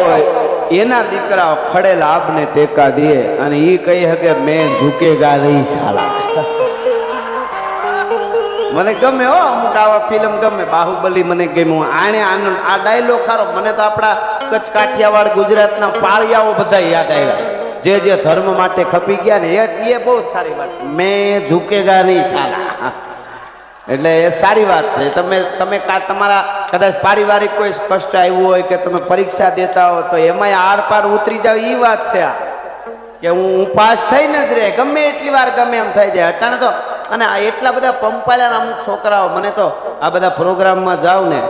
હોય, એના દીકરા ખડે લાભને ટેકા દે અને એ કહી શકે મેં ઝૂકેગા નહીં સાલા મને ગમે હો અમુક આવા ફિલ્મ ગમે. બાહુબલી મને ગમ્યું. આણે આનંદ આ ડાયલોગ ખારો. મને તો આપણા કચ્છ કાઠિયાવાડ ગુજરાતના પાળિયાઓ બધા યાદ આવ્યા. જે જે ધર્મ માટે ખપી ગયા ને એ બહુ સારી વાત. મેં ઝૂકેગા નહીં સાલા એટલે એ સારી વાત છે. તમે તમે તમારા કદાચ પારિવારિક કોઈ સ્પષ્ટ આવ્યું હોય કે તમે પરીક્ષા દેતા હો, તો એમાંય આર પાર ઉતરી જાવ એ વાત છે આ. કે હું હું પાસ થઈને જ રહે, ગમે એટલી વાર ગમે એમ થઈ જાય. અટાણે તો, અને એટલા બધા પંપાયેલા અમુક છોકરાઓ, મને તો આ બધા પ્રોગ્રામમાં જાઉં ને,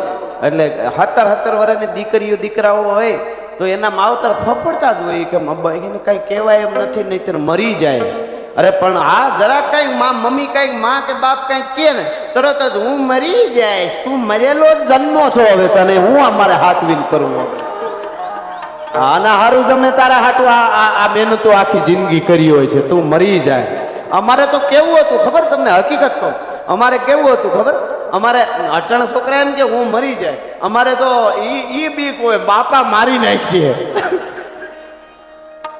એટલે સત્તર હતર વર્ષની દીકરીઓ, દીકરાઓ હોય, તો એના માવતર ફફડતા જ હોય કે મબ્બા એને કાંઈ કહેવાય એમ નથી નહીં મરી જાય. અરે પણ આ જરા કાંઈકમાં, મમ્મી કાંઈક, માં કે બાપ કાંઈક કે ને તરત જ હું મરી જઈશ. તું મરેલો જ જન્મો છો હવે તને હું અમારે હાથવીન કરું આના હારું તમે તારા હાટું આ આ આ મહેનતો આખી જિંદગી કરી હોય છે. તું મરી જાય. અમારે તો કેવું હતું ખબર તમને હકીકત કહું? અમારે કેવું હતું ખબર? અમારે અટણ છોકરા એમ કે હું મરી જાય. અમારે તો ઈ ઈ બીક હોય બાપા મારી નાખશે.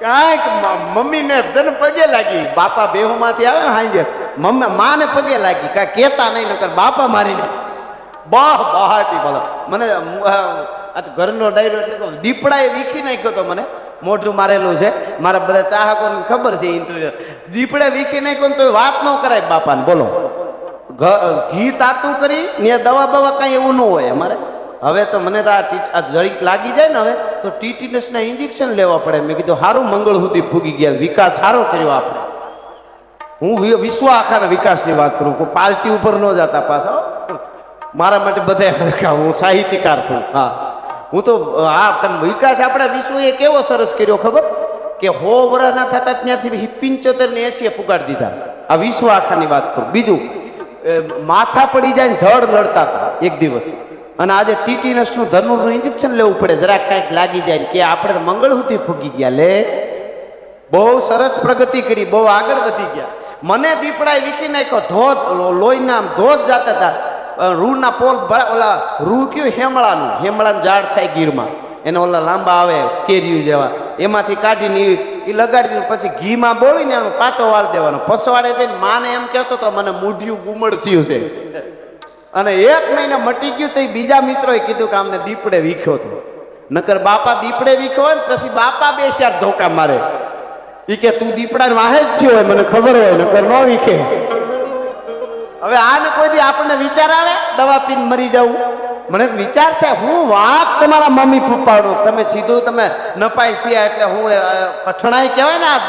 કાંઈક મમ્મીને તને પગે લાગી. બાપા બેહુમાંથી આવે ને હાંજે. મમ્મી, માને પગે લાગી. કાંઈ કહેતા નહીં, નકર બાપા મારી નાખશે બહ બહાટી બોલો. મને આ તો ઘરનો ડાયરો એટલે દીપડાએ વીખી નાખ્યો તો મને. મોઢું મારેલું છે. મારા બધા ચાહકોને ખબર છે ઇન્ટરવ્યુ દીપડે વીખી નાખ્યો ને તો વાત ન કરાય બાપાને. બોલો. ઘી તાતું કરી, ને દવા બવા કાંઈ એવું ન હોય અમારે. હવે તો મને તો આ જરીક લાગી જાય ને હવે. તો ટીટીનસના ઇન્જેક્શન લેવા પડે. મેં કીધું સારું મંગળ સુધી ફૂગી ગયા. વિકાસ સારો કર્યો આપણે. હું વિશ્વ આખાના વિકાસની વાત કરું. કોઈ પાર્ટી ઉપર ન જતા પાછો મારા માટે બધા હરખા. હું સાહિત્યકાર છું. હા. હું તો હા વિકાસ આપણા વિશ્વએ કેવો સરસ કર્યો ખબર? કે હો વર્ષના થતા ત્યાંથી પિંચોતેર ને એસી પુગાડી દીધા. આ વિશ્વ આખાની વાત કરું. બીજું માથા પડી જાય ને ધડ લડતા હતા એક દિવસ. અને આજે ટીટીનસનું ધનુરનું ઇન્જેક્શન લેવું પડે. જરાક કાંઈક લાગી જાય કે આપણે મંગળ સુધી ફૂગી ગયા લે. બહુ સરસ પ્રગતિ કરી, બહુ આગળ વધી ગયા. મને દીપડાએ વીખી નાખ્યો, ધોધ લોહીના ધોધ જાતા હતા. રૂના પોલ ઓલા રૂ કયું, હેમળાનું. હેમળાનું ઝાડ થાય ગીરમાં. એને ઓલા લાંબા આવે કેરીયું જેવા. એમાંથી કાઢીને ઈ લગાડી દીધું. પછી ઘીમાં બોળીને એનો કાંટો વાળ દેવાનો. પસવાડે જઈને માને એમ કહેતો તો મને મૂઢિયું ગુમડ થયું છે. અને એક મહિના મટી ગયું તો બીજા મિત્રોએ કીધું કે અમને દીપડે વીખ્યો હતો. નકર બાપા દીપડે વીખ્યો હોય ને પછી બાપા બે ચાર ધોકા મારે. એ કે તું દીપડા વાહે જ થયો હોય, મને ખબર હોય, નકર ન વીખે. હવે આને કોઈ દી આપણને વિચાર આવે? દવા પીને મરી જવું? મને વિચાર થાય, હું વાત તમારા મમ્મી પપ્પાનું? તમે સીધું તમે નપાઈશ થયા એટલે હું કઠણાઈ કહેવાય ને આ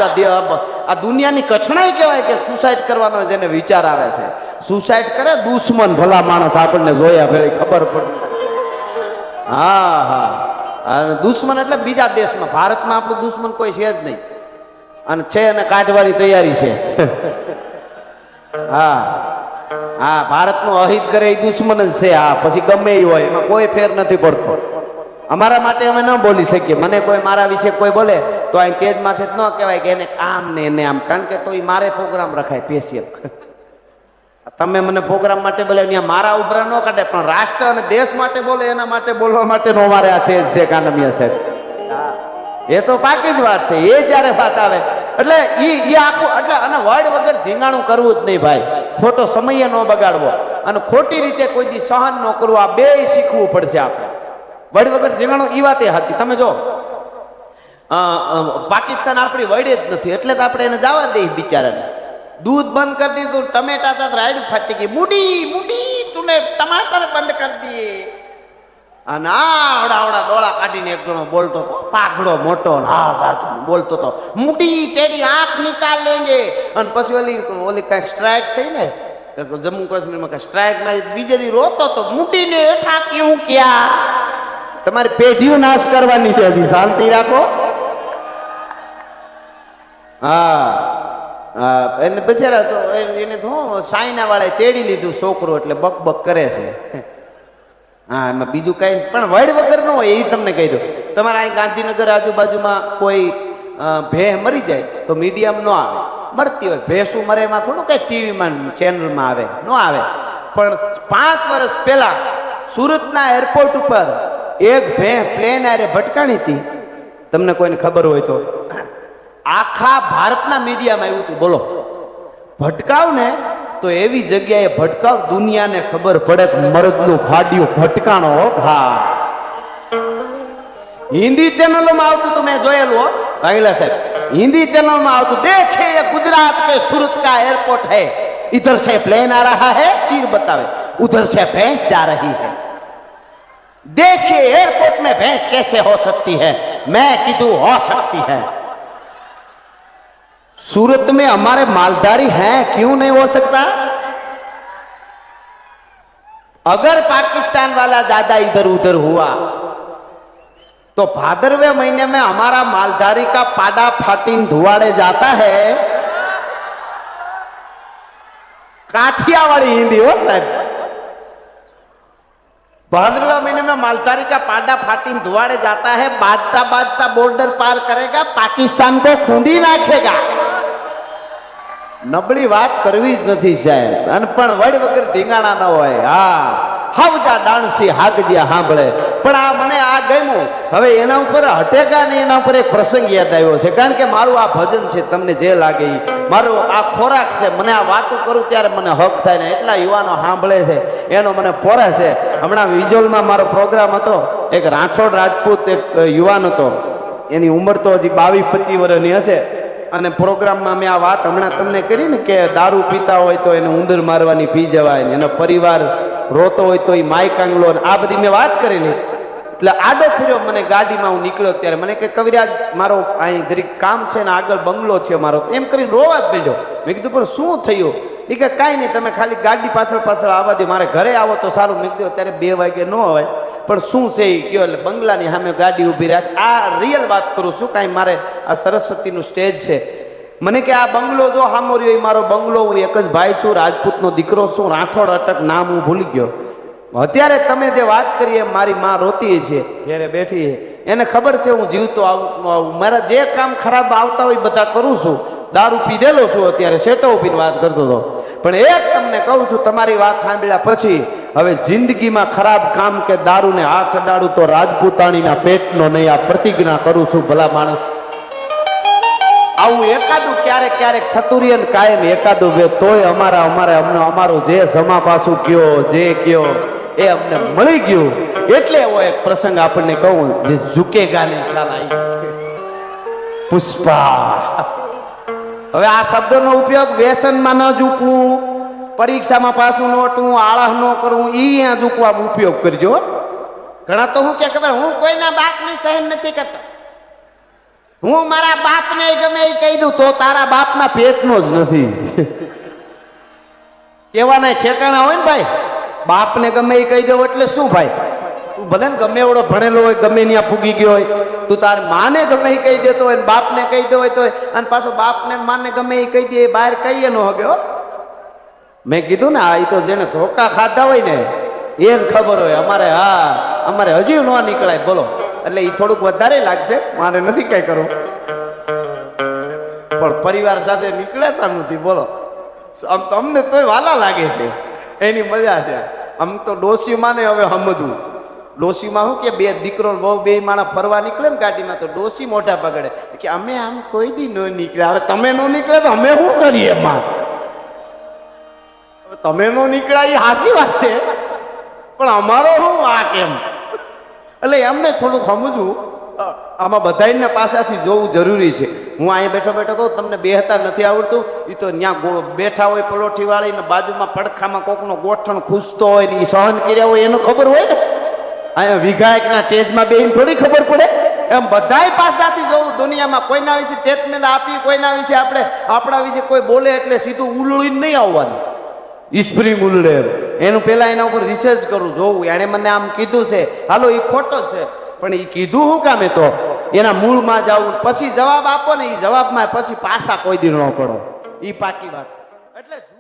આ દુનિયાની કઠણાઈ કહેવાય કે સુસાઇડ કરવાનો જેને વિચાર આવે છે. સુસાઇડ કરે દુશ્મન, ભલા માણસ આપણને જોયા ભલે ખબર પડે હા હા. અને દુશ્મન એટલે બીજા દેશમાં. ભારતમાં આપણું દુશ્મન કોઈ છે જ નહીં. અને છે અને કાઢવાની તૈયારી છે. હા. હા, ભારતનું અહિત કરે એ દુશ્મન જ છે. હા, પછી ગમે એ હોય, એમાં કોઈ ફેર નથી પડતો. અમારા માટે અમે ન બોલી શકીએ. મને કોઈ, મારા વિશે કોઈ બોલે તો અહીં પેજ માથે ન કહેવાય કે એને આમ ને એને આમ. કારણ કે તો એ મારે પ્રોગ્રામ રખાય સ્પેશિયલ તમે મને પ્રોગ્રામ માટે બોલે ત્યાં મારા ઉભરા ન કાઢે, પણ રાષ્ટ્ર અને દેશ માટે બોલે, એના માટે બોલવા માટે નો મારે આ તેજ છે, કાનમિયા સાહેબ. એ તો પાકી જ વાત છે, એ જ્યારે વાત આવે. એટલે એ એ આખું, એટલે અને વર્ડ વગર ધીંગાણું કરવું જ નહીં ભાઈ. ખોટો સમય ન બગાડવો. અને ખોટી રીતે કોઈ દી સહન ન કરવું, આ બે શીખવું પડશે આપણે. વર્ડ વગર ધીંગાણું એ વાત એ સાચી. તમે જો. પાકિસ્તાન આપણી વડે જ નથી, એટલે તો આપણે એને જવા દઈએ બિચારાને. દૂધ બંધ કરી દીધું, ટમેટા તો રાયડું ફાટી ગઈ મૂડી મૂડી તુને ટમાટર બંધ કરી દીએ અને આવડા આવડા ડોળા કાઢીને એક જણો બોલતો હતો, પાઘડો મોટો બોલતો હતો. મૂડી, તેની આંખ નિકાલ લેંગે અને પછી ઓલી ઓલી કાંઈક સ્ટ્રાઇક થઈ ને જમ્મુ કાશ્મીરમાં કાંઈ સ્ટ્રાઇક મારી બીજે દી રોતો હતો મૂડીને હેઠા ક્યું ક્યાં? તમારી પેઢીઓ નાશ કરવાની છે હજી, શાંતિ રાખો. હા. એને બચારા તો એને તો સાયના વાળા તેડી લીધું છોકરો એટલે બક બક કરે છે. હા, એમાં બીજું કઈ પણ વડ વગર ન હોય એ તમને કહી દો તમારા અહીં ગાંધીનગર આજુબાજુમાં કોઈ ભેહ મરી જાય તો મીડિયમ ન આવે. મરતી હોય. ભેંસું મરે એમાં થોડું કઈ ટીવીમાં ચેનલમાં આવે. ન આવે. પણ પાંચ વર્ષ પહેલા સુરતના એરપોર્ટ ઉપર એક ભે પ્લેન આરે ભટકાણી હતી. તમને કોઈને ખબર હોય તો. આખા ભારતના મીડિયામાં આવ્યું હતું. બોલો. ભટકાવ ને તો એવી જગ્યાએ ભટકાવ દુનિયાને ખબર પડે કે મરદનું ફાડ્યું ભટકાણો હા. હિન્દી ચેનલોમાં આવતું તો મેં જોયેલું હો ભાગીલા સાહેબ. હિન્દી ચેનલમાં આવતું, દેખે એ ગુજરાત કે સુરત કા એરપોર્ટ હે. ઇધર સે प्लेन આ રહા है તીર બતાવે. ઉધર से भैंस જા રહી है દેખે એરપોર્ટ में भैंस કેસે હો सकती है મેં કીધું हो सकती હે. सूरत में हमारे मालधारी हैं, क्यों नहीं हो सकता? अगर पाकिस्तान वाला ज़्यादा इधर उधर हुआ तो भादरवे महीने में हमारा मालधारी का पाडा फाटीन धुआड़े जाता है। काठियावाड़ी हिंदी हो साहब। भादरवा महीने में मालधारी का पाडा फाटीन धुआड़े जाता है बाजता बाजता बॉर्डर पार करेगा, पाकिस्तान को खूंदी नाखेगा નબળી વાત કરવી જ નથી સાહેબ. અને પણ વડ વગર ધીંગાણા ન હોય. હા, હાવજા ડાણસી હાગજ્યા સાંભળે પણ આ મને આ ગમ્યું. હવે એના ઉપર હટેકા ને એના ઉપર એક પ્રસંગ યાદ આવ્યો છે. કારણ કે મારું આ ભજન છે, તમને જે લાગે મારો આ ખોરાક છે, મને આ વાતો કરું ત્યારે મને હક થાય ને એટલા યુવાનો સાંભળે છે. એનો મને પોરે છે. હમણાં વિઝ્યુઅલમાં મારો પ્રોગ્રામ હતો. એક રાઠોડ રાજપૂત એક યુવાન હતો. એની ઉંમર તો હજી બાવીસ પચીસ વર્ષની હશે. અને પ્રોગ્રામમાં મેં આ વાત હમણાં તમને કરી ને કે દારૂ પીતા હોય તો એને ઉંદર મારવાની પી જવાય એનો પરિવાર રોતો હોય તો એ માય કાંગલો આ બધી મેં વાત કરેલી. એટલે આડો ફર્યો મને ગાડીમાં હું નીકળ્યો ત્યારે. મને કે, કવિરાજ, મારો અહીં જરીક કામ છે ને આગળ બંગલો છે મારો. એમ કરીને રોવા જ માંડ્યો મેં કીધું, પણ શું થયું? એ કે, કાંઈ નહીં, તમે ખાલી ગાડી પાછળ પાછળ આવવા દે મારે ઘરે આવો તો સારું. મેં કીધું, અત્યારે બે વાગે ન હોય. પણ શું છે એ કયો? એટલે બંગલાની સામે ગાડી ઊભી રાખ. આ રિયલ વાત કરું છું. કાંઈ મારે આ સરસ્વતીનું સ્ટેજ છે. મને કે આ બંગલો જો સામો રહ્યો એ મારો બંગલો, હું એક જ ભાઈ છું, રાજપૂતનો દીકરો છું, રાઠોડ અટક નામ હું ભૂલી ગયો. અત્યારે તમે જે વાત કરીએ મારી માં રોતી છે, ઘેરે બેઠી છે. એને ખબર છે હું જીવતો આવું આવું. મારા જે કામ ખરાબ આવતા હોય બધા કરું છું. દારૂ પીધેલો છું અત્યારે, સેટો ઉભીને વાત કરતો હતો. પણ એક તમને કહું છું, તમારી વાત સાંભળ્યા પછી હવે જિંદગીમાં ખરાબ કામ કે દારૂને હાથ અડાડું તો રાજપૂતાણીના પેટનો નહીં. આ પ્રતિજ્ઞા કરું છું ભલા માણસ. આવું એકાદું ક્યારેક ક્યારેક થતું રહીએ ને કાયમ એકાદું બે, તોય અમારા, અમારે અમને, અમારું જે સમા પાછું કયો જે કયો એ અમને મળી ગયું. એટલે એવો એક પ્રસંગ આપણને કહું, જે ઝુકેગા ને સાલા પુષ્પા. હવે આ શબ્દનો ઉપયોગ વ્યસનમાં ન ઝૂકવું. પરીક્ષામાં પાછું નોટવું આળહ ન કરવું એ અહીંયા ઝૂકવા ઉપયોગ કરજો. ઘણા તો હું કે ખબર, હું કોઈના બાપની સહન નથી કરતો. હું મારા બાપને ગમે એ કહી દઉં, તો તારા બાપના પેટનો જ નથી. કહેવાના છેકાણા હોય ને ભાઈ? બાપને ગમે એ કહી દઉં એટલે શું ભાઈ? તું ભલે ને ગમે એવડો ભણેલો હોય, ગમે ત્યાં ફૂગી ગયો હોય, તું તાર માને ગમે એ કહી દેતો હોય બાપને કહી દો હોય તો અને પાછો બાપને માને ગમે એ કહી દે બહાર કહીએ ન હગે હો. મેં કીધું ને, આ તો જેને ધોકા ખાધા હોય ને, એ જ ખબર હોય. અમારે, હા, અમારે હજી ન નીકળાય. બોલો. એટલે એ થોડુંક વધારે લાગશે. મારે નથી કઈ કરવું. પણ પરિવાર સાથે નીકળ્યા નથી. બોલો. તમને તોય વાલા લાગે છે. એની મજા છે. આમ તો ડોસીમાં ને હવે સમજવું. ડોસીમાં શું કે, બે દીકરો બહુ બે માણસ ફરવા નીકળે ને ગાડીમાં, તો ડોસી મોઢા પગડે કે અમે આમ કોઈ દી ન નીકળ્યા. હવે તમે ન નીકળે તો અમે શું કરીએ એમાં? તમે નો નીકળ્યા એ હાસી વાત છે. પણ અમારો શું આ કેમ? એટલે એમને થોડુંક સમજવું આમાં બધાને પાસાથી જોવું જરૂરી છે. હું અહીંયા બેઠો બેઠો કહું, તમને બેહતા નથી આવડતું? એ તો ત્યાં બેઠા હોય પલોઠી વાળી ને બાજુમાં પડખામાં કોકનો ગોઠણ ખૂસતો હોય ને એ સહન કર્યા હોય એનો ખબર હોય ને? અહીંયા વિધાયકના તેજમાં બેહીને થોડી ખબર પડે. એમ બધાય પાસાથી જોવું દુનિયામાં કોઈના વિશે સ્ટેટમેન્ટ આપી, કોઈના વિશે આપણે, આપણા વિશે કોઈ બોલે એટલે સીધું ઉલળીને નહીં આવવાનું. ઉલડે એમ. એનું પહેલાં એના ઉપર રિસર્ચ કરું જોવું એણે મને આમ કીધું છે, હાલો એ ખોટો છે. પણ એ કીધું શું કામે તો? એના મૂળમાં જાવું પછી જવાબ આપો ને એ જવાબમાં પછી પાછા કોઈ દી ન કરો. એ પાકી વાત. એટલે